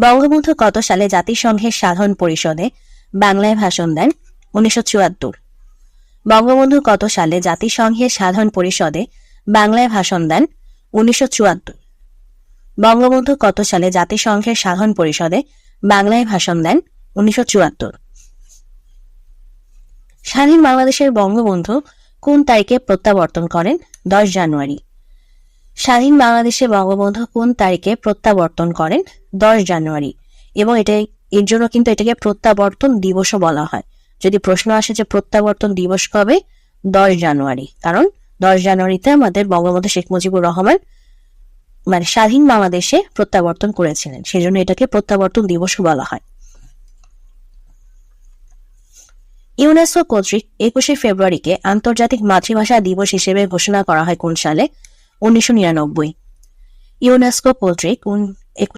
বঙ্গবন্ধু কত সালে জাতিসংঘের সাধারণ পরিষদে বাংলায় ভাষণ দেন? উনিশশো চুয়াত্তর। বঙ্গবন্ধু কত সালে জাতিসংঘের সাধারণ পরিষদে বাংলায় ভাষণ দেন? উনিশশো চুয়াত্তর। বঙ্গবন্ধু কত সালে জাতিসংঘের সাধারণ পরিষদে বাংলায় ভাষণ দেন? উনিশশো চুয়াত্তর। স্বাধীন বাংলাদেশের বঙ্গবন্ধু কোন তারিখে প্রত্যাবর্তন করেন? দশ জানুয়ারি। স্বাধীন বাংলাদেশে বঙ্গবন্ধু কোন তারিখে প্রত্যাবর্তন করেন দশ জানুয়ারি এবং এটা এর জন্য কিন্তু এটাকে প্রত্যাবর্তন দিবসও বলা হয়। যদি প্রশ্ন আসে যে প্রত্যাবর্তন দিবস কবে? দশ জানুয়ারি। কারণ দশ জানুয়ারিতে আমাদের বঙ্গবন্ধু শেখ মুজিবুর রহমান মানে স্বাধীন বাংলাদেশে প্রত্যাবর্তন করেছিলেন। সেজন্য এটাকে প্রত্যাবর্তন দিবস বলা হয়। ইউনেস্কো কর্তৃক একুশে ফেব্রুয়ারিকে আন্তর্জাতিক মাতৃভাষা দিবস হিসেবে ঘোষণা করা হয় কোন সালে? উনিশশো নিরানব্বই। ইউনেস্কো কর্তৃক